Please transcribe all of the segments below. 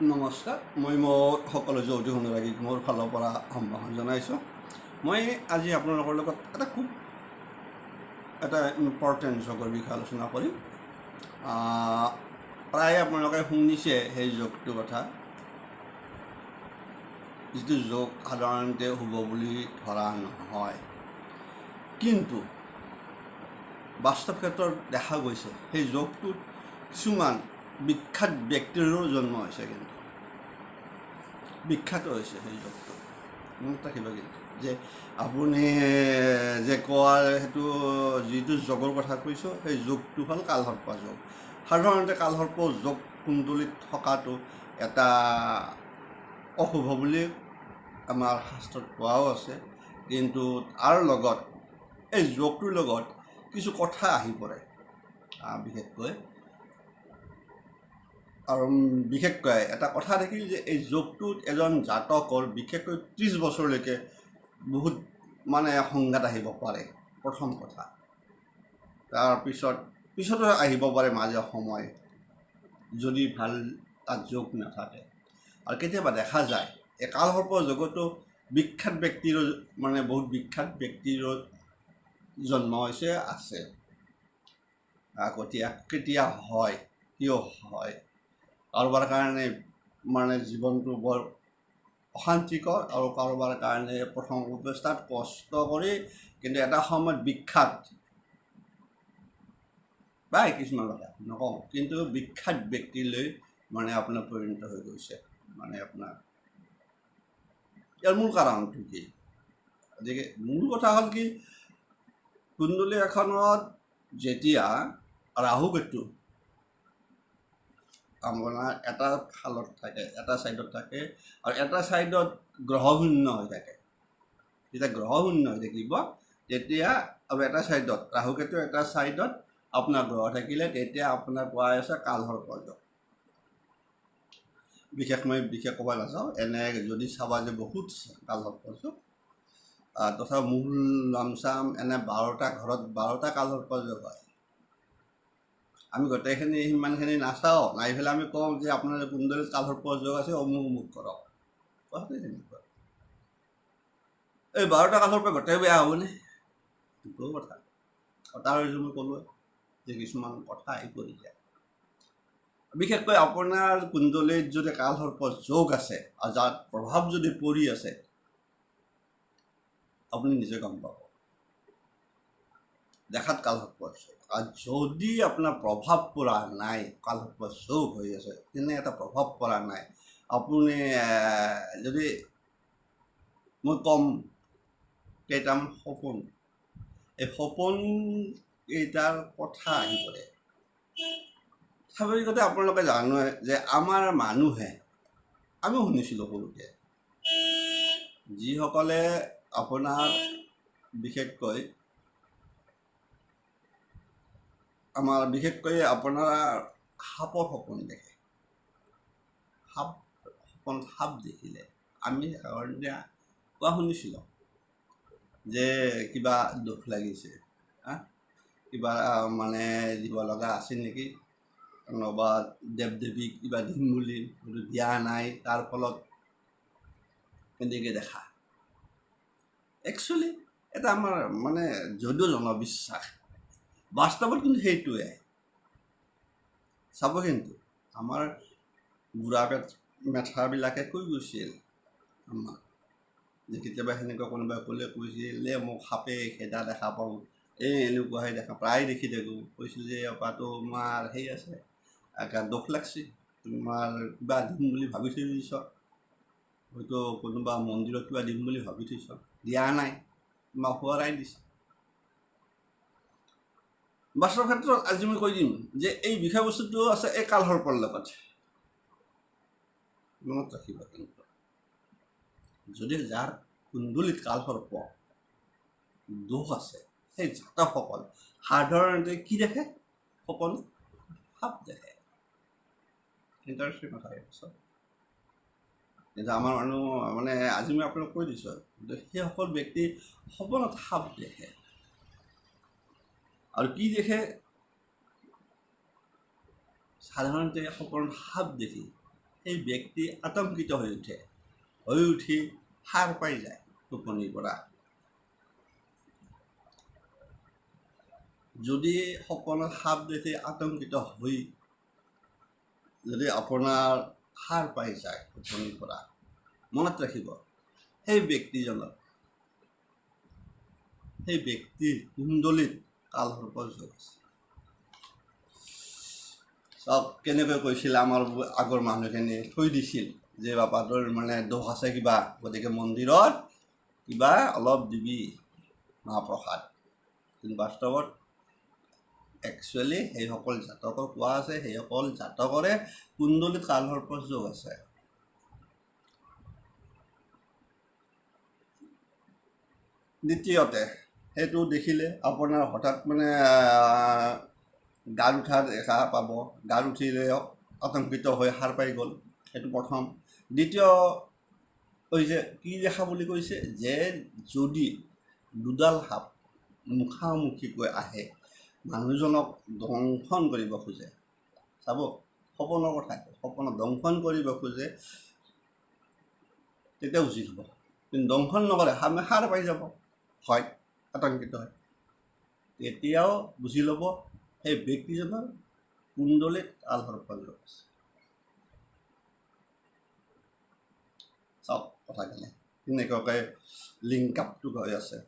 নমস্কাৰ মই মোৰ সকলো যৌতুক অনুৰাগীক মোৰ ফালৰ পৰা সম্ভাষণ জনাইছোঁ। মই আজি আপোনালোকৰ লগত এটা খুব এটা ইম্পৰ্টেণ্ট যোগৰ বিষয়ে আলোচনা কৰিম। প্ৰায়ে আপোনালোকে শুনিছে সেই যোগটোৰ কথা। যিটো যোগ সাধাৰণতে শুভ বুলি ধৰা নহয়। কিন্তু বাস্তৱ ক্ষেত্ৰত দেখা গৈছে সেই যোগটোত কিছুমান বিখ্যাত ব্যক্তিৰো জন্ম হৈছে কিন্তু। বিখ্যাত হৈছে সেই যোগটো মনত ৰাখিব কিন্তু। যে আপুনি, যে কোৱাৰ সেইটো যিটো যোগৰ কথা কৈছোঁ, সেই যোগটো হ'ল কালসৰ্প যোগ সাধাৰণতে কালসৰ্প যোগ কুণ্ডলীত থকাটো এটা অশুভ বুলি আমাৰ শাস্ত্ৰত কোৱাও আছে। কিন্তু তাৰ লগত, এই যোগটোৰ লগত কিছু কথা আহি পৰে। বিশেষকৈ আৰু বিশেষকৈ এটা কথা দেখিল যে এই যোগটোত এজন জাতকৰ বিশেষকৈ ত্ৰিছ বছৰলৈকে বহুত মানে সংঘাত আহিব পাৰে প্ৰথম কথা। তাৰপিছত পিছতো আহিব পাৰে মাজে সময় যদি ভাল তাত যোগ নাথাকে। আৰু কেতিয়াবা দেখা যায় এই কালসৰ্পৰ যোগতো বিখ্যাত ব্যক্তিৰো মানে বহুত বিখ্যাত ব্যক্তিৰো জন্ম হৈছে আছে। কেতিয়া কেতিয়া হয় কিয় হয় কাৰোবাৰ কাৰণে মানে জীৱনটো বৰ অশান্তিকৰ আৰু কাৰোবাৰ কাৰণে প্ৰথম অৱস্থাত কষ্ট কৰি কিন্তু এটা সময়ত বিখ্যাত। পাই কিছুমান কথা নকওঁ কিন্তু বিখ্যাত ব্যক্তিলৈ মানে আপোনাৰ পৰিণত হৈ গৈছে মানে আপোনাৰ। ইয়াৰ মূল কাৰণটো কি? গতিকে মূল কথা হ'ল কি কুণ্ডলী এখনত যেতিয়া ৰাহু কেতু আপোনাৰ এটা ফালত থাকে এটা ছাইডত থাকে আৰু এটা ছাইডত গ্ৰহশূন্য হৈ থাকে। যেতিয়া গ্ৰহশূন্য হৈ থাকিব তেতিয়া আৰু এটা ছাইডত ৰাহুকেতু এটা ছাইডত আপোনাৰ গ্ৰহ থাকিলে তেতিয়া আপোনাৰ পোৱা আছে কালসৰ্প যোগ বিশেষ মই বিশেষ ক'ব নাযাওঁ এনে যদি চাবা যে বহুত কালসৰ্প যোগ আহ, তথাপি মূল লামচাম এনে বাৰটা ঘৰত বাৰটা কালসৰ্প যোগ হয়। আমি গোটেইখিনি সিমানখিনি নাচাওঁ। নাই পেলাই আমি কওঁ যে আপোনাৰ কুণ্ডলীত কালসৰ্প যোগ আছে, অমুক অমুক কৰক। কথাটো তেনেকুৱা। এই বাৰটা কালসৰ্প গোটেই বেয়া হ'বনে সেইটো কথা। তাৰ মই ক'লোৱে যে কিছুমান কথা আহি পৰি যায়। বিশেষকৈ আপোনাৰ কুণ্ডলীত যদি কালসৰ্প যোগ আছে আৰু যাৰ প্ৰভাৱ যদি পৰি আছে, আপুনি নিজে গম পাব। দেখাত কালসৰ্প আছে আৰু যদি আপোনাৰ প্ৰভাৱ পৰা নাই কালসৰ্প যোগ হৈ আছে তেনে এটা প্ৰভাৱ পৰা নাই আপুনি যদি মই ক'ম কেইটামান সপোন এই সপোন কেইটাৰ কথা আহি পৰে। স্বাভাৱিকতে আপোনালোকে জানে যে আমাৰ মানুহে আমিও শুনিছিলোঁ সৰুতে যিসকলে আপোনাৰ বিশেষকৈ আমাৰ বিশেষকৈ আপোনাৰ সাপৰ সপোন দেখে। সাপ সপোন সাপ দেখিলে আমি সাধাৰণতে কোৱা শুনিছিলোঁ যে কিবা দুখ লাগিছে হা? কিবা মানে দিব লগা আছে নেকি? নহবা দেৱ দেৱীক কিবা দিম বুলি কিন্তু দিয়া নাই তাৰ ফলত এনেকৈ দেখা। একচুৱেলি এটা আমাৰ মানে যদিও জনবিশ্বাস বাস্তৱত কিন্তু সেইটোৱে চাব কিন্তু, আমাৰ বুঢ়া পেট মেথাবিলাকে কৈ গৈছিল আমাক যে কেতিয়াবা সেনেকুৱা কোনোবাই ক'লে কৈছিল যে মোক সাপে খেদা দেখা পাওঁ। এই এনেকুৱাহে দেখা, প্ৰায় দেখি থাকোঁ। কৈছিল যে অপা তোমাৰ সেই আছে একে দুখ লাগছে, তোমাৰ কিবা দিম বুলি ভাবি থৈ দিছ হয়তো কোনোবা মন্দিৰত কিবা দিম বুলি ভাবি থৈছ। দিয়া নাই, তোমাক সোঁৱৰাই দিছে। বাস্তৱ ক্ষেত্ৰত আজি মই কৈ দিম যে এই বিষয়বস্তুটো আছে এই কালসৰ্পৰ লগত। মনত ৰাখিব কিন্তু যদি যাৰ কুণ্ডলীত কালসৰ্প দোষ আছে সেই জাতকসকল সাধাৰণতে কি দেখে? সপোন সাপ দেখে। ইণ্টাৰেষ্টিং কথা এতিয়া আমাৰ মানুহ মানে আজি মই আপোনাক কৈ দিছোঁ সেইসকল ব্যক্তি সপোনত সাপ দেখে। আৰু কি দেখে? সাধাৰণতে সপোনত সাপ দেখি সেই ব্যক্তি আতংকিত হৈ উঠে হৈ উঠি সাৰ পাই যায় টোপনিৰ পৰা। যদি সপোনত সাপ দেখি আতংকিত হৈ যদি আপোনাৰ সাৰ পাই যায় টোপনিৰ পৰা মনত ৰাখিব সেই ব্যক্তিজনৰ সেই ব্যক্তিৰ কুণ্ডলীত কালসৰ্পৰ যোগ আছে। চাওক কেনেকৈ কৈছিল আমাৰ আগৰ মানুহখিনি থৈ দিছিল যে বাপাটোৰ মানে দোষ আছে কিবা? গতিকে মন্দিৰত কিবা অলপ দিবি মহাপ্ৰসাদ। কিন্তু বাস্তৱত একচুৱেলি সেইসকল জাতকৰ কোৱা আছে, সেইসকল জাতকৰে কুণ্ডলীত কালসৰ্পৰ যোগ আছে। দ্বিতীয়তে সেইটো দেখিলে আপোনাৰ হঠাৎ মানে গাৰ উঠা দেখা পাব। গাৰ উঠিলে আতংকিত হৈ সাৰ পাই গ'ল। সেইটো প্ৰথম। দ্বিতীয় হৈছে কি দেখা বুলি কৈছে যে যদি দুডাল সাপ মুখামুখিকৈ আহে মানুহজনক দংশন কৰিব খোজে। চাব সপোনৰ কথা সপোনত দংশন কৰিব খোজে তেতিয়া উচিত হ'ব। কিন্তু দংশন নকৰে সামে সাৰ পাই যাব। হয়। আতংকিত হয়। তেতিয়াও বুজি ল'ব সেই ব্যক্তিজনৰ কুণ্ডলীত কালসৰ্পৰ যোগ আছে চাওক কথাখিনি তেনেকুৱাকৈ লিংক আপটো হৈ আছে।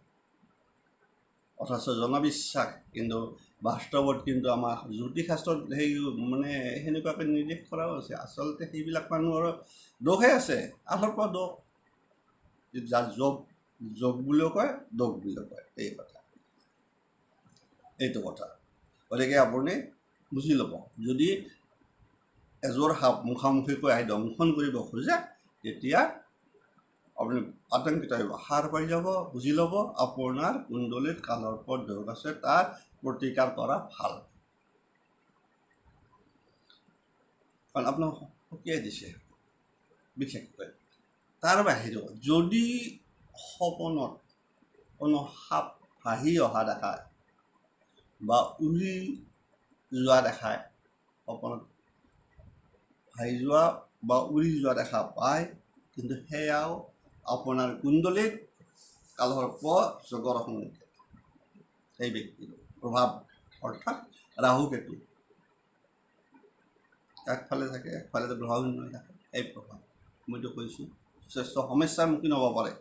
অথচ জনবিশ্বাস, কিন্তু বাস্তৱত কিন্তু আমাৰ জ্যোতিষশাস্ত্ৰত সেই মানে সেনেকুৱাকৈ নিৰ্দেশ কৰাও আছে। আচলতে সেইবিলাক মানুহৰ দোষহে আছে। কালসৰ্প দোষ যাৰ যোগ যোগ বুলিও কয় দোষ বুলিও কয়। এই কথা। এইটো কথা। গতিকে আপুনি বুজি ল'ব। যদি এযোৰ সাপ মুখামুখিকৈ আহি দংশন কৰিব খোজে তেতিয়া আপুনি আতংকিত আহিব। সাৰ পাই যাব বুজি ল'ব। আপোনাৰ কুণ্ডলীত কালৰ পথ দোষ আছে তাৰ প্ৰতিকাৰ কৰা ভাল। কাৰণ আপোনাক সকীয়াই দিছে বিশেষকৈ। তাৰ বাহিৰেও যদি সপোনত কোনো সাপ ভাহি অহা দেখায় বা উৰি যোৱা দেখায় সপোনত ভাহি যোৱা বা উৰি যোৱা দেখা পায় কিন্তু সেয়াও আপোনাৰ কুণ্ডলীত কালসৰ্প যোগৰ সংকেত সেই ব্যক্তিৰ প্ৰভাৱ অৰ্থাৎ ৰাহু কেতু। একফালে থাকে একফালে গ্ৰহ হৈ থাকে এই প্ৰভাৱ। মইতো কৈছোঁ যথেষ্ট সমস্যাৰ সন্মুখীন হ'ব পাৰে।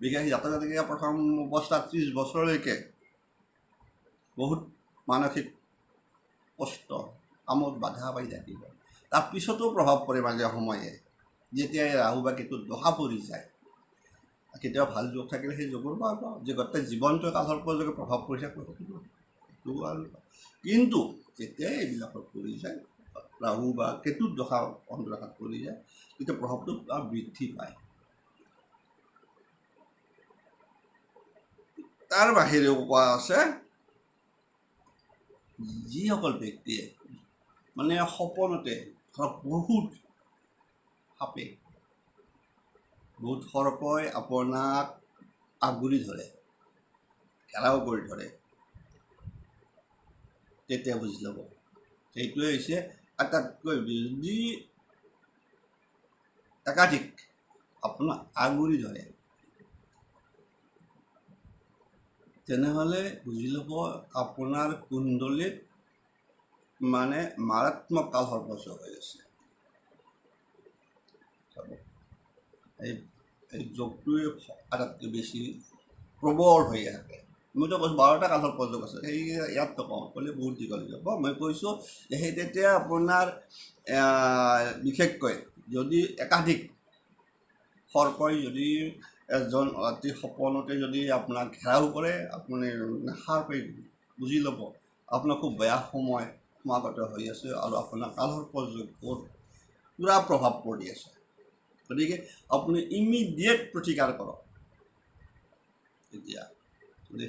বিশেষ জাতক জাতিকে প্ৰথম অৱস্থাত ত্ৰিছ বছৰলৈকে বহুত মানসিক কষ্ট, কামত বাধা পাই থাকিব। তাৰ পিছতো প্ৰভাৱ পৰে মাজে সময়ে। যেতিয়া এই ৰাহু বা কেতুত দহা পৰি যায়, কেতিয়াবা ভালো যোগ থাকিলে সেই যোগৰ পৰা পাওঁ যে গোটেই জীৱনটোৱে কালসৰ্পৰ যোগে প্ৰভাৱ পৰিছে সেইটো আৰু কিন্তু যেতিয়াই এইবিলাকত পৰি যায়, ৰাহু বা কেতুত দশা অন্তৰাশাত পৰি যায়, তেতিয়া প্ৰভাৱটো বৃদ্ধি পায়। তাৰ বাহিৰেও কোৱা আছে? যিসকল ব্যক্তিয়ে মানে সপোনতে ধৰক বহুত সাপে বহুত সৰ্পই আপোনাক আগুৰি ধৰে ঘেৰাও কৰি ধৰে তেতিয়া বুজি ল'ব। সেইটোৱে হৈছে আটাইতকৈ যদি একাধিক আপোনাক আগুৰি ধৰে। তেনেহ'লে বুজি ল'ব আপোনাৰ কুণ্ডলীত মানে মাৰাত্মক কাল সৰ্বস্ব হৈ আছে এই এই যোগটোৱে আটাইতকৈ বেছি প্ৰবল হৈ থাকে মইতো কৈছোঁ বাৰটা কালৰ প্ৰযোগ আছে সেই ইয়াত নকওঁ ক'লে বহুত দীঘল যাব মই কৈছোঁ যে সেই তেতিয়া আপোনাৰ বিশেষকৈ যদি একাধিক সৰ্পই যদি এজন অতি সপোনতে যদি আপোনাক ঘেৰাও কৰে আপুনি সাৰ পাই বুজি ল'ব। আপোনাৰ খুব বেয়া সময় সমাগত হৈ আছে আৰু আপোনাৰ কালৰ প্ৰযোগ পূৰা প্ৰভাৱ পৰি আছে। গতিকে আপুনি ইমিডিয়েট প্ৰতিকাৰ কৰক। এতিয়া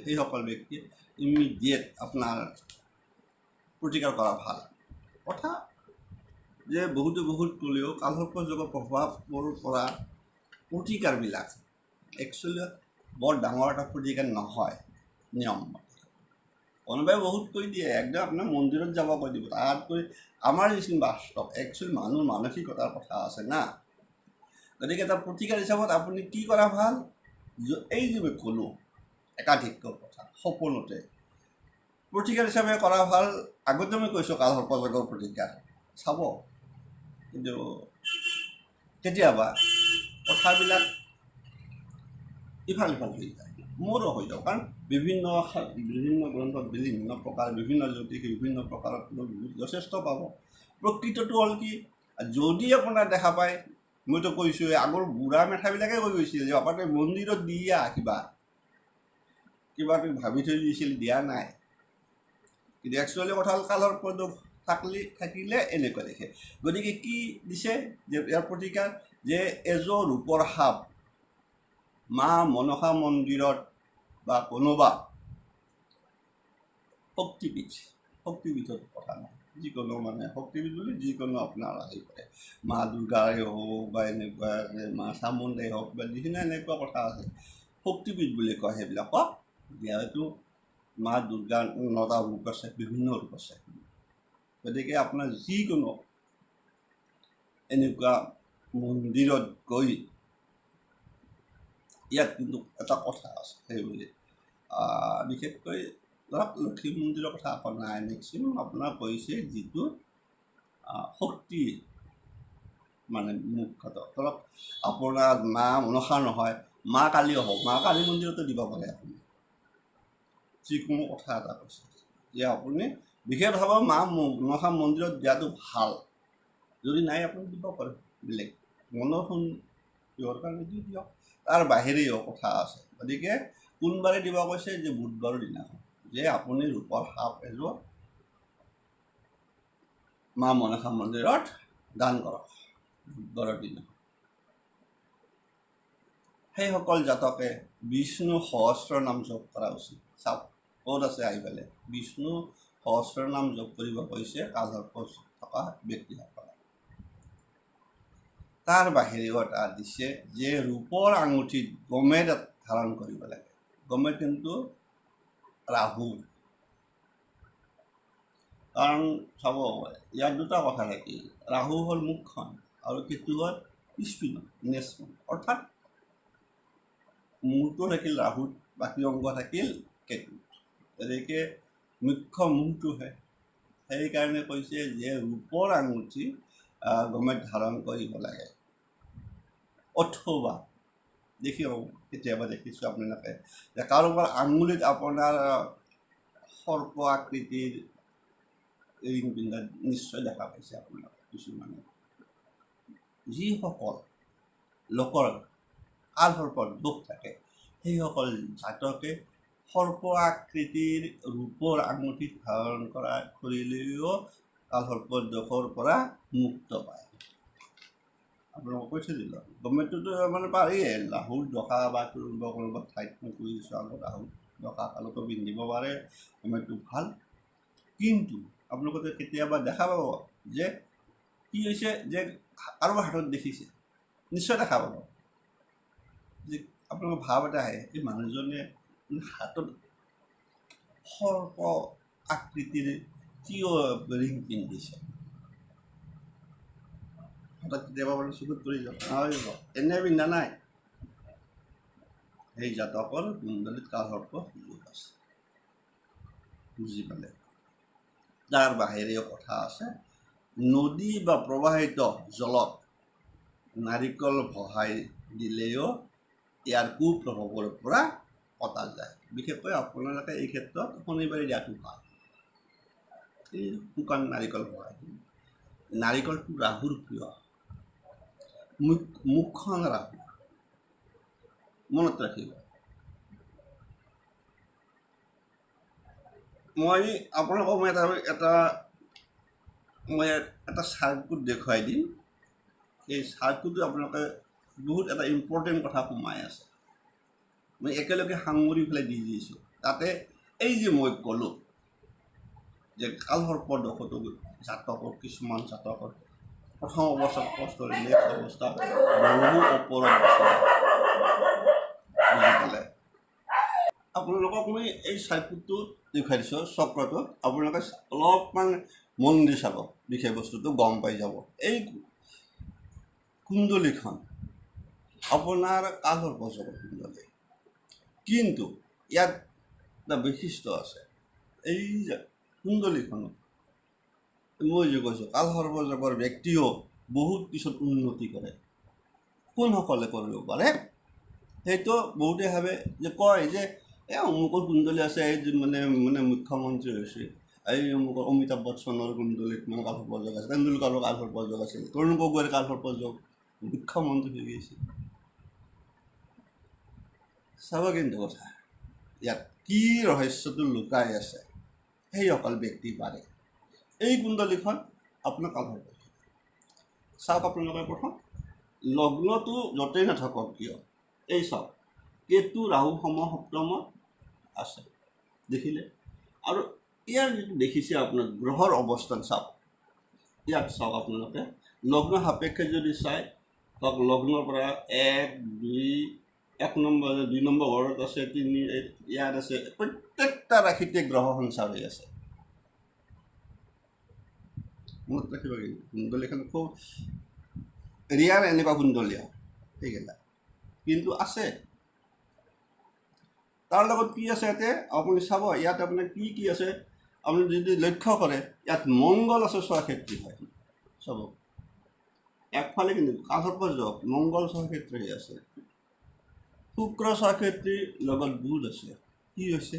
সেইসকল ব্যক্তিয়ে ইমিডিয়েট আপোনাৰ প্ৰতিকাৰ কৰা ভাল। কথা যে বহুতো বহুত ক'লেও কালসৰ্প যোগৰ প্ৰভাৱৰ পৰা প্ৰতিকাৰবিলাক একচুৱেলি বৰ ডাঙৰ এটা প্ৰতিকাৰ নহয় নিয়ম। কোনোবাই বহুত কৈ দিয়ে একদম আপোনাৰ মন্দিৰত যাব কৈ দিব তাত কৈ আমাৰ যিখিনি বাস্তৱ একচুৱেলি মানুহৰ মানসিকতাৰ কথা আছে না। গতিকে এটা প্ৰতিকাৰ হিচাপত আপুনি কি কৰা ভাল? এই যে মই ক'লোঁ একাধিকৰ কথা সপোনতে। প্ৰতিকাৰ হিচাপে কৰা ভাল আগতে মই কৈছোঁ কাল সৰ্পযোগৰ প্ৰতিকাৰ চাব। কিন্তু কেতিয়াবা কথাবিলাক ইফাল সিফাল হৈ যায়, মোৰো হৈ যাওঁ কাৰণ বিভিন্ন বিভিন্ন গ্ৰন্থত বিভিন্ন প্ৰকাৰ, বিভিন্ন জ্যোতিষী, বিভিন্ন প্ৰকাৰত যথেষ্ট পাব। প্ৰকৃতটো হ'ল কি, যদি আপোনাৰ দেখা পায়, মইতো কৈছোঁ আগৰ বুঢ়া মেঠাবিলাকে কৈ গৈছিল যে আপুনি মন্দিৰত দিয়া কিবা। কিবা তুমি ভাবি থৈ দিছিল, দিয়া নাই। কিন্তু একচুৱেলি কথা হ'ল কালৰ প্ৰদোষ থাকলি থাকিলে এনেকুৱা দেখে। গতিকে কি দিছে যে, ইয়াৰ প্ৰতিকাৰ যে এযোৰ ৰূপৰ সাপ মা মনসা মন্দিৰত বা কোনোবা শক্তিপীঠ শক্তিপীঠৰ কথা নাই। যিকোনো মানে শক্তিপীঠ বুলি যিকোনো আপোনাৰ আহি পৰে। মা দুৰ্গাৰে হওক বা এনেকুৱা মা চামুণ্ডাই হওক বা যিখিনি এনেকুৱা কথা আছে শক্তিপীঠ বুলি কয় সেইবিলাকক যিহেতু মা দুৰ্গাৰ নটা ৰূপ আছে, বিভিন্ন ৰূপ আছে। গতিকে আপোনাৰ যিকোনো এনেকুৱা মন্দিৰত গৈ ইয়াত কিন্তু এটা কথা আছে সেইবুলি আহ, বিশেষকৈ ধৰক লক্ষী মন্দিৰৰ কথা আকৌ নাই মেক্সিমাম আপোনাৰ কৈছে যিটো শক্তি মানে মুখ্যত ধৰক আপোনাৰ মা মনসা নহয় মা কালীও হওক মা কালী মন্দিৰতো দিব পাৰে আপুনি যিকোনো কথা এটা কৈছে যে আপুনি বিশেষভাৱে মা মনসা মন্দিৰত দিয়াটো ভাল যদি নাই আপুনি দিব পাৰে বেলেগ মনৰ কিহৰ কাৰণে দি দিয়ক তাৰ বাহিৰেও কথা আছে। গতিকে কোনবাৰে দিব কৈছে যে বুধবাৰৰ দিনাখন যে আপুনি ৰূপৰ সাপ এযোৰ মা মনসা মন্দিৰত দান কৰক বুধবাৰৰ দিনাখন। সেইসকল জাতকে বিষ্ণু সহস্ৰ নাম জপ কৰা উচিত। চাওক ক'ত আছে আহি পেলাই? বিষ্ণু সহস্ৰ নাম জপ কৰিব কৈছে কালসৰ্প থকা ব্যক্তিসকলে। তাৰ বাহিৰেও এটা দিছে যে ৰূপৰ আঙুঠিত গমেদ ধাৰণ কৰিব লাগে। গমেদ কিন্তু ৰাহু কাৰণ চাব ইয়াত দুটা কথা থাকিল ৰাহু হ'ল মুখখন আৰু কেতু হ'ল স্পিনত নেচখন অৰ্থাৎ মূৰটো থাকিল ৰাহুত বাকী অংগ থাকিল কেতুত তেনেকৈ মুখ্য মূৰটোহে। সেইকাৰণে কৈছে যে ৰূপৰ আঙুঠি গমেদ ধাৰণ কৰিব লাগে। অথবা দেখিও কেতিয়াবা দেখিছোঁ আপোনালোকে। যে কাৰোবাৰ আঙুলিত আপোনাৰ সৰ্প আকৃতিৰ ৰিং পিন্ধা নিশ্চয় দেখা পাইছে আপোনালোকে কিছুমানে। যিসকল লোকৰ কাল সৰ্পৰ দোষ থাকে সেইসকল জাতকে সৰ্প আকৃতিৰ ৰূপৰ আঙুঠি ধাৰণ কৰা কৰিলেও কাল সৰ্পৰ দোষৰ পৰা মুক্ত পায়। আপোনালোকক কৈ থৈ দিলোঁ গভৰ্ণমেণ্টটোতো মানে পাৰিয়ে ৰাহুল দশা বা কোনোবা কোনোবা ঠাইত মই কৰিছোঁ আগত ৰাহুল দশা কালতো পিন্ধিব পাৰে গভৰ্ণমেণ্টটো ভালো। কিন্তু, আপোনালোকে কেতিয়াবা দেখা পাব যে, কি হৈছে যে, কাৰোবাৰ হাতত দেখিছে, নিশ্চয় দেখা পাব। যে, আপোনালোকৰ ভাৱ এটা আহে, এই মানুহজনে হাতত সৰ্প আকৃতিৰ কিয় ৰিং পিন্ধিছে? হঠাৎ মানে চকুত পৰি যাব নহয় এনে পিন্ধা নাই। সেই জাতকৰ কুণ্ডলীত কালসৰ্প যোগ আছে বুজি পালে। তাৰ বাহিৰেও কথা আছে। নদী বা প্ৰবাহিত জলত নাৰিকল ভহাই দিলেও ইয়াৰ কুপ্ৰভাৱৰ পৰা কটা যায়। বিশেষকৈ আপোনালোকে এই ক্ষেত্ৰত শনিবাৰে দিয়াটো ভালো এই শুকান নাৰিকল দিম নাৰিকলটো ৰাহুৰ প্ৰিয়। মুখখন ৰাহু মনত ৰাখিব। মই আপোনালোকক মই এটা এটা মই এটা চাৰ্কুট দেখুৱাই দিম। এই চাৰ্কুটটো আপোনালোকে বহুত এটা ইম্পৰ্টেণ্ট কথা সোমাই আছে। মই একেলগে সামৰি পেলাই দি দিছোঁ। তাতে এই যে মই ক'লোঁ যে কালসৰ্প দোষতো জাতকৰ কিছুমান জাতকৰ প্ৰথম অৱস্থাত কষ্ট নেক্সট অৱস্থাত বহু গুচি যায়। পালে আপোনালোকক মই এই চাইপুটটো দেখুৱাই দিছোঁ চক্ৰটো আপোনালোকে অলপমান মন দি চাব বিষয়বস্তুটো গম পাই যাব এই কুণ্ডলীখন আপোনাৰ কালৰ পৰ্যকৰ কুণ্ডলী কিন্তু ইয়াত এটা বৈশিষ্ট্য আছে এই কুণ্ডলীখনত মই যে কৈছোঁ, কাল সৰ্বজগৰ ব্যক্তিও বহুত পিছত উন্নতি কৰে। কোনসকলে কৰিব পাৰে? সেইটো বহুতে ভাবে যে কয় যে এই অমুকৰ কুণ্ডলী আছে, এই মানে মানে মুখ্যমন্ত্ৰী হৈছে। এই অমুকৰ অমিতাভ বচ্চনৰ কুণ্ডলীত মানে কাল সৰ্পযোগ আছে তেণ্ডুলকাৰৰ কাল সৰ্পযোগ আছিল তৰুণ গগৈৰ কাল সৰ্পযোগ মুখ্যমন্ত্ৰী হৈ গৈছে। চাব কিন্তু কথা, ইয়াত কি ৰহস্যটো লুকাই আছে, সেইসকল ব্যক্তি পাৰে। এই কুণ্ডলীখন আপোনাৰ কাল সৰ্প চাওক আপোনালোকে প্ৰথম লগ্নটো য'তেই নাথাকক কিয়। এই চাওক কেতু ৰাহু সম সপ্তমত আছে। দেখিলে। আৰু ইয়াৰ যিটো দেখিছে আপোনাৰ গ্ৰহৰ অৱস্থান চাওক ইয়াত চাওক আপোনালোকে লগ্ন সাপেক্ষে যদি চায় ধৰক লগ্নৰ পৰা এক, দুই, এক নম্বৰ, দুই নম্বৰ ঘৰত আছে, তিনি, ইয়াত আছে। প্ৰত্যেকটা ৰাশিতে গ্ৰহ সঞ্চাৰ হৈ আছে। মনত ৰাখিব কিন্তু কুণ্ডলীখন খুব ৰিয়াৰ এনেকুৱা কুণ্ডলীয়া সেইকেইটা কিন্তু আছে। তাৰ লগত কি আছে ইয়াতে? আপুনি চাব, ইয়াত আপোনাৰ কি কি আছে? আপুনি যদি লক্ষ্য কৰে, ইয়াত মংগল আছে ছয় ক্ষেত্ৰী হয়। চাব। একফালে কিন্তু কাঠৰ যোগ, মংগল ছয় ক্ষেত্ৰী আছে। শুক্ৰ ক্ষেত্ৰীৰ লগত বুধ আছে। কি হৈছে?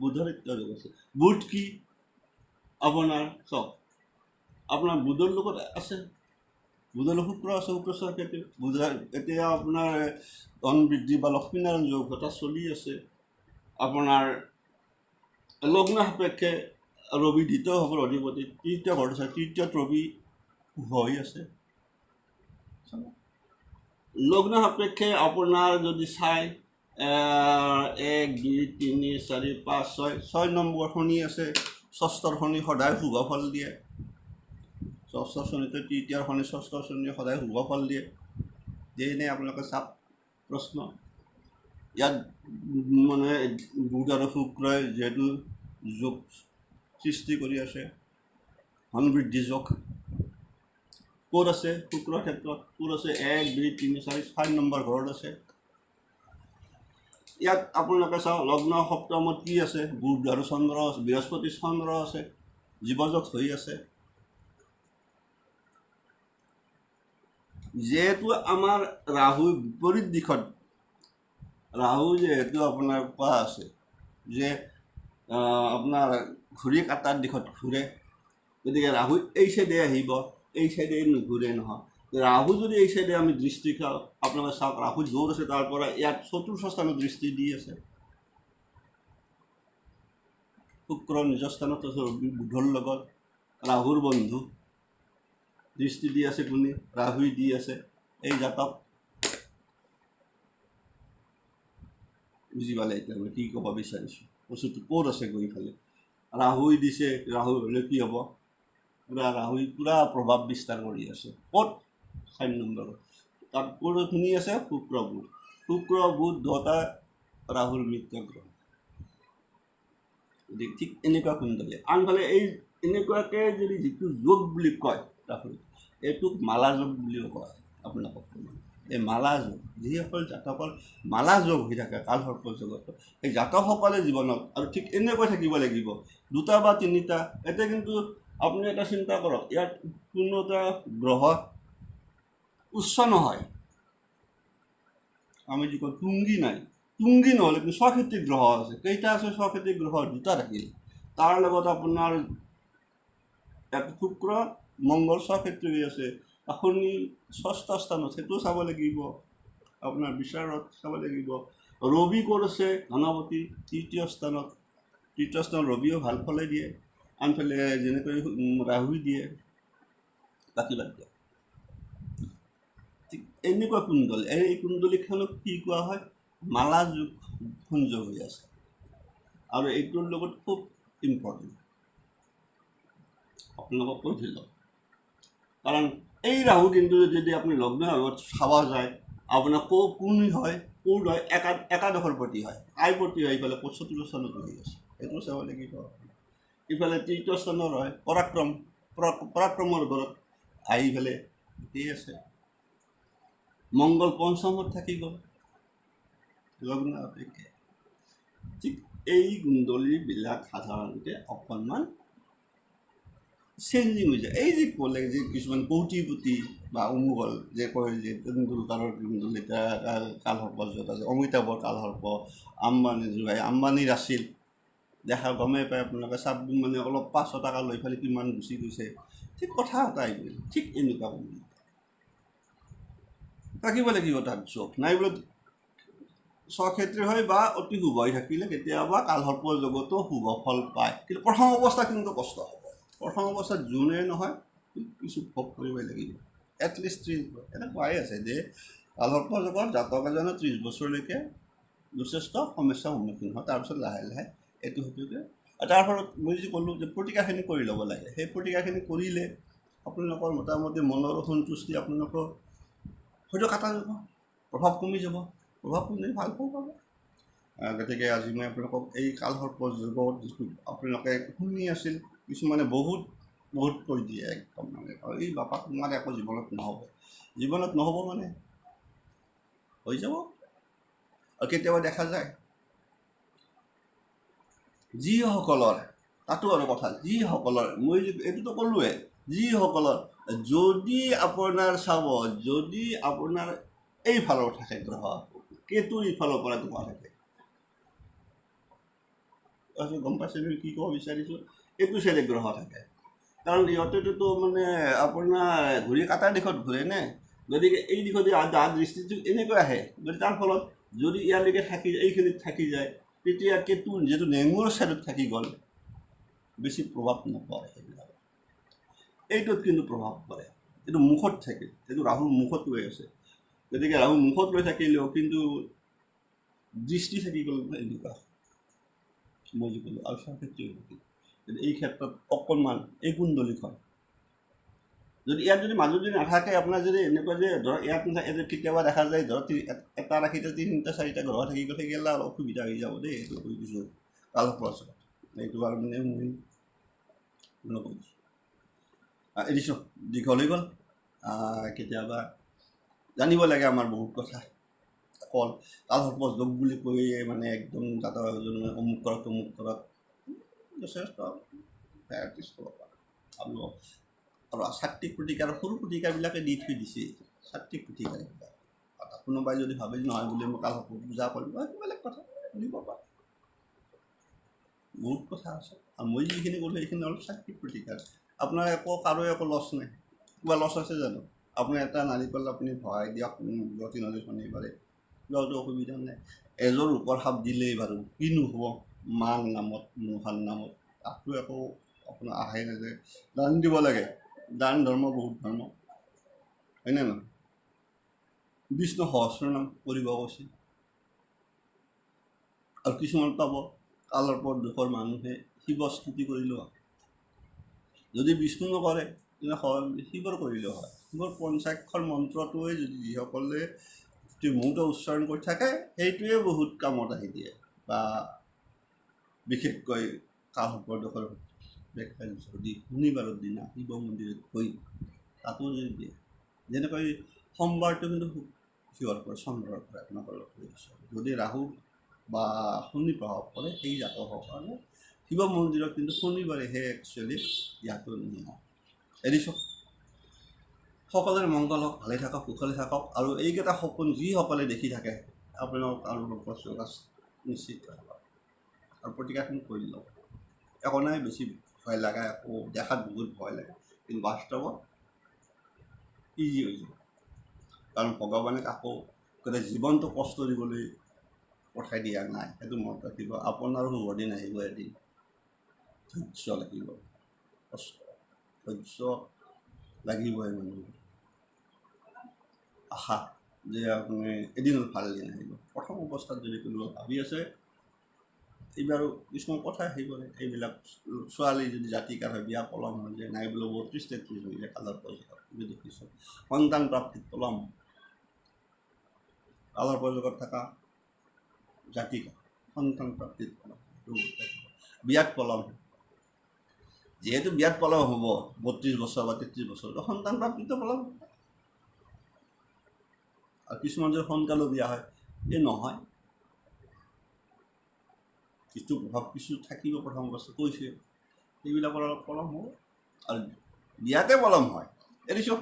বুধৰ যোগ আছে। বুধ কি? আপোনাৰ, চাওক। আপোনাৰ বুধৰ লগত আছে। বুধৰ লগত শুক্ৰ আছে শুক্ৰ ছয় ক্ষেত্ৰী এতিয়া আপোনাৰ, ধন বৃদ্ধি বা লক্ষ্মীনাৰায়ণ যোগ এটা চলি আছে। আপোনাৰ লগ্ন সাপেক্ষে ৰবি দ্বিতীয় ভাৱৰ অধিপতি, তৃতীয় ঘৰত আছে তৃতীয়ত ৰবি হৈ আছে। লগ্ন সাপেক্ষে আপোনাৰ যদি চাই এক, দুই, তিনি, চাৰি, পাঁচ, ছয় ছয় নম্বৰ শনি আছে। ষষ্ঠৰ শনি সদায় শুভ ফল দিয়ে। ষষ্ঠ শনিতে তৃতীয়ৰ শনি, ষষ্ঠ শনি সদায় শুভ ফল দিয়ে। দিয়ে নে আপোনালোকে চাওক, প্ৰশ্ন। ইয়াত মানে বুধ আৰু শুক্ৰই যিহেতু যোগ সৃষ্টি কৰি আছে ধন যোগ। ক'ত আছে? শুক্ৰৰ ক্ষেত্ৰত ক'ত আছে? এক, দুই, তিনি, চাৰি চাৰি নম্বৰ ঘৰত আছে। ইয়াত আপোনালোকে চাওক, লগ্ন সপ্তমত কি আছে? বুধ আৰু চন্দ্ৰ, বৃহস্পতি, চন্দ্ৰ আছে, জীৱযোগ হৈ আছে। যিহেতু আমাৰ ৰাহু বিপৰীত দিশত, ৰাহু যিহেতু আপোনাৰ কোৱা আছে, যে আপোনাৰ ঘূৰি কাটাৰ দিশত ঘূৰে, গতিকে ৰাহু এই চাইডে আহিব, এই চাইডে নুঘূৰে নহয়। ৰাহু যদি এই চাইডে আমি দৃষ্টি খাওঁ, আপোনালোকে চাওক, ৰাহু য'ত আছে তাৰ ইয়াত চতুৰ্থ স্থানত দৃষ্টি দি আছে। শুক্ৰ নিজৰ স্থানত বুধৰ লগত, ৰাহুৰ বন্ধু। দৃষ্টি দি আছে কোনে ৰাহুই দি আছে। এই জাতক। বুজি পালে এতিয়া মই কি ক'ব বিচাৰিছোঁ। বস্তুটো ক'ত আছে গৈ ফালে ৰাহুই দিছে ৰাহু হ'লে কি হ'ব? পূৰা ৰাহুই পূৰা প্ৰভাৱ বিস্তাৰ কৰি আছে। ক'ত? চাৰি নম্বৰত। তাত ক'ত শুনি আছে? শুক্ৰ বুধ শুক্ৰ বুধ দুটা ৰাহুৰ মিত্ৰ গ্ৰহ। গতিকে ঠিক এনেকুৱা কুণ্ডলী আনফালে এই এনেকুৱাকৈ যদি যিটো যোগ বুলি কয় ৰাহুল এইটোক মালা যোগ বুলিও কয়, আপোনালোকক এই মালা যোগ যিসকল জাতকৰ মালা যোগ হৈ থাকে কাল সৰ্প যোগত সেই জাতকসকলে জীৱনত আৰু ঠিক এনেকৈ থাকিব লাগিব। দুটা বা তিনিটা এতিয়া কিন্তু আপুনি এটা চিন্তা কৰক, ইয়াত কোনো এটা গ্ৰহ উচ্চ নহয়। আমি যি কওঁ, তুংগী নাই। তুংগী নহ'লে কিন্তু স্বক্ষেত্ৰিক গ্ৰহ আছে। কেইটা আছে স্বক্ষেত্ৰিক গ্ৰহ? দুটা থাকিল। তাৰ লগত আপোনাৰ ইয়াত শুক্ৰ মংগল স্বক্ষেত্ৰী হৈ আছে। শনি ষষ্ঠ স্থানত সেইটোও চাব লাগিব। আপোনাৰ বিচাৰত চাব লাগিব। ৰবি ক'ত আছে ধনপতি তৃতীয় স্থানত। তৃতীয় স্থানত ৰবিও ভালো ফলে দিয়ে। আনফালে যেনেকৈ ৰাহুই দিয়ে বাকী বাদ দিয়ক ঠিক এনেকুৱা কুণ্ডলী। এই কুণ্ডলীখনক কি কোৱা হয়? মালা যোগ সংযোগ হৈ আছে। আৰু এইটোৰ লগত খুব ইম্পৰ্টেণ্ট আপোনালোকক কৈ দিলোঁ কাৰণ এই ৰাহু কিন্তু যদি আপুনি লগ্ন চাব যায় আপোনাৰ ক কোন হয় কোন হয়, একা প্ৰতি হয় আই প্ৰতি হয় ইফালে পঁচত্তৰ স্থানত হৈ আছে সেইটো চাব লাগিব ইফালে তৃতীয় স্থানৰ হয় পৰাক্ৰম পৰা- পৰাক্ৰমৰ ওপৰত আহি ইফালে গোটেই আছে? মংগল পঞ্চমত থাকি গ'ল লগ্ন ঠিক এই কুণ্ডলীবিলাক সাধাৰণতে অকণমান চেঞ্জিং হৈ যায় এই যে ক'লে যে কিছুমান কৌটিপতি বা উমুগল যে কয় যে তেণ্ডুলকাৰৰ কুণ্ডলী কালসৰ্প য'ত আছে অমিতাভৰ কালসৰ্প আম্বানী যোগাই আম্বানীৰ আছিল। দেখা গমেই পায় আপোনালোকে চাব মানে অলপ পাঁচশো টকা লৈ পেলাই কিমান গুচি গৈছে। ঠিক কথা এটা আহিব ঠিক এনেকুৱা বুলি। থাকিব লাগিব তাত চখ নাই বোলে স্বক্ষেত্ৰী হয় বা অতি শুভ হৈ থাকিলে কেতিয়াবা কালসৰ্পৰ জগতো শুভ ফল পায়। কিন্তু প্ৰথম অৱস্থা কিন্তু কষ্ট হ'ব? প্ৰথম অৱস্থাত যোনে নহয় কিছু ভোগ কৰিবই লাগিব। এটলিষ্ট ত্ৰিছ এনেকুৱাই আছে যে জগত জাতক এজনে ত্ৰিছ বছৰলৈকে যথেষ্ট সমস্যাৰ সন্মুখীন হয়। তাৰপিছত লাহে লাহে এইটো সেইটোকে আৰু তাৰ ফলত মই যি ক'লোঁ যে প্ৰতিকাৰখিনি কৰি ল'ব লাগে। সেই প্ৰতিকাৰখিনি কৰিলে আপোনালোকৰ মোটামুটি মনৰ সন্তুষ্টি আপোনালোকৰ হয়তো কাটা যাব প্ৰভাৱ কমি যাব। প্ৰভাৱ কমি ভাল পাব। পাব গতিকে আজি মই আপোনালোকক এই কালসৰ্প যুগত যিটো আপোনালোকে শুনি আছিল কিছুমানে বহুত বহুত কৈ দিয়ে একদম মানে। এই বাপা তোমাৰ একো জীৱনত নহ'ব। জীৱনত নহ'ব মানে? হৈ যাব। আৰু কেতিয়াবা দেখা যায়। যিসকলৰ, তাতো আৰু কথা, যিসকলৰ, মই এইটোতো ক'লোৱে, যিসকলৰ যদি আপোনাৰ চাব, যদি আপোনাৰ এইফালৰ থাকে গ্ৰহ কেতুৰ ইফালৰ পৰা গ্ৰহ থাকে? তাৰপিছত গম পাইছে নেকি কি ক'ব বিচাৰিছোঁ? চাইডে গ্ৰহ থাকে। কাৰণ ইহঁতেতো মানে আপোনাৰ ঘূৰি কাটাৰ দিশত ঘূৰে নে? গতিকে এই দিশত দাঁত দৃষ্টিটো এনেকৈ আহে। গতিকে তাৰ ফলত যদি ইয়ালৈকে থাকি এইখিনিত থাকি যায়, তেতিয়া কেতু যিহেতু নেমুৰ ছাইডত থাকি গ'ল, বেছি প্ৰভাৱ নপৰে সেইবিলাক এইটোত কিন্তু প্ৰভাৱ পৰে। এইটো মুখত থাকে। এইটো ৰাহুৰ মুখত লৈ আছে। গতিকে ৰাহু মুখত লৈ থাকিলেও কিন্তু দৃষ্টি থাকি গ'ল এনেকুৱা। মই যি ক'লোঁ আৰু স্বক্ষেত্ৰী হৈ থাকিল গতিকে এই ক্ষেত্ৰত অকণমান এই কুণ্ডলীখন। যদি ইয়াত যদি মাজত যদি নাথাকে, আপোনাৰ যদি এনেকুৱা যে ধৰক ইয়াত নাথাকে কেতিয়াবা দেখা যায় ধৰক এটা ৰাখিতে তিনিটা, চাৰিটা গ্ৰহ থাকি গ'ল থাকিলে অলপ অসুবিধা হৈ যাব দেই, এইটো কৈ দিছোঁ। কালক প্ৰচাৰ এইটো আৰু মানে মই নকৈ দিছোঁ, দীঘল হৈ গ'ল। কেতিয়াবা জানিব লাগে আমাৰ বহুত কথা। অকল কালসৰ্প যোগ বুলি কৈয়ে মানে একদম এজনে অমুক কৰক তমুক কৰক যথেষ্ট ভেৰাইটিছ ক'ব পাৰে আৰু আৰু চাত্বিক প্ৰতিকাৰ সৰু প্ৰতিকাৰবিলাকে দি থৈ দিছে। চাত্বিক প্ৰতিকাৰবিলাক কোনোবাই যদি ভাবে নহয় বুলি মই কালসৰ্প পূজা কৰিম সেইটো বেলেগ কথা শুনিব পাৰে বহুত কথা আছে। আৰু মই যিখিনি ক'লোঁ সেইখিনি অলপ চাত্বিক প্ৰতিকাৰ আপোনাৰ একো কাৰো একো লছ নাই। কিবা লছ আছে জানো? আপুনি এটা নাৰিকল আপুনি ভৰাই দিয়ক গতি নদী শনিবাৰে কিবাটো অসুবিধা নাই। এযোৰ ওপৰ সাপ দিলেই বাৰু, কিনো হ'ব? মাং নামত মহান নামত তাতো একো আপোনাৰ আহে নাযায়। দান দিব লাগে। দান ধৰ্ম বহুত ধৰ্ম। হয়নে নহয়? বিষ্ণু সহস্ৰ নাম কৰিব কৈছে। আৰু কিছুমান পাব। কালৰ পৰ দুখৰ মানুহে শিৱ স্তুতি কৰিলেও যদি বিষ্ণু নকৰে, তেনে স- শিৱৰ কৰিলেও হয়। শিৱৰ পঞ্চাক্ষৰ মন্ত্ৰটোৱে যদি যিসকলে মৌত উচ্চাৰণ কৰি থাকে, সেইটোৱে বহুত কামত আহি দিয়ে। বা বিশেষকৈ কালসৰ্পদোষৰ ব্যাখ্যা যদি শনিবাৰৰ দিনা শিৱ মন্দিৰত গৈ তাতো যদি দিয়ে যেনেকৈ সোমবাৰটো কিন্তু কিহৰ পৰা চন্দ্ৰৰ পৰা আপোনালোকৰ লগ কৰিছে যদি ৰাহু বা শনি প্ৰভাৱ পৰে সেই জাতকৰ কাৰণে শিৱ মন্দিৰত কিন্তু শনিবাৰেহে একচুৱেলি ইয়াতো নিয়ম। এৰিছোঁ সকলোৰে মংগল হওক ভালে থাকক কুশলে থাকক আৰু এইকেইটা সপোন যিসকলে দেখি থাকে আপোনালোক আৰু নিশ্চিত। থাকক আৰু প্ৰতিকাৰখিনি কৰি লওক একো নাই বেছি ভয় লগা একো দেখাত বহুত ভয় লাগে। কিন্তু বাস্তৱত ইজি হৈ যাব কাৰণ ভগৱানে কাকো গোটেই জীৱনটো কষ্ট দিবলৈ পঠাই দিয়া নাই। সেইটো মনত ৰাখিব। আপোনাৰো শুভ দিন আহিব এদিন। ধৈৰ্য লাগিব। ধৈৰ্য লাগিবই মানুহৰ আশা যে আপুনি এদিন ভাল দিন আহিব। প্ৰথম অৱস্থাত যদি কোনোবা ভাবি আছে এইবাৰো কিছুমান কথা আহি পৰে, এইবিলাক ছোৱালী যদি জাতিকাৰ হয়, বিয়া পলম হৈ যায় নাই বোলে বত্ৰিছ তেত্ৰিছ হৈ যায় কালৰ পৰ্যায়ত আমি দেখিছোঁ সন্তান প্ৰাপ্তিত পলম, কালৰ প্ৰযোগত থকা জাতিকা সন্তান প্ৰাপ্তিত পলম বিয়াত পলম। যিহেতু বিয়াত পলম হ'ব বত্ৰিছ বছৰ বা তেত্ৰিছ বছৰ সন্তান প্ৰাপ্তিটো পলম। আৰু কিছুমান যদি সোনকালে বিয়া হয়, এই নহয়। কিছু প্ৰভাৱ কিছু থাকিব প্ৰথম অৱস্থা কৈছে সেইবিলাকৰ অলপ পলম হ'ব আৰু বিয়াতে পলম হয়। এৰিছোঁ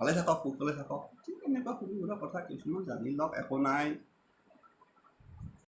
ভালে থাকক কুশলে থাকক। ঠিক এনেকুৱা সৰু সুৰা কথা কিছুমান জানি লওক, একো নাই।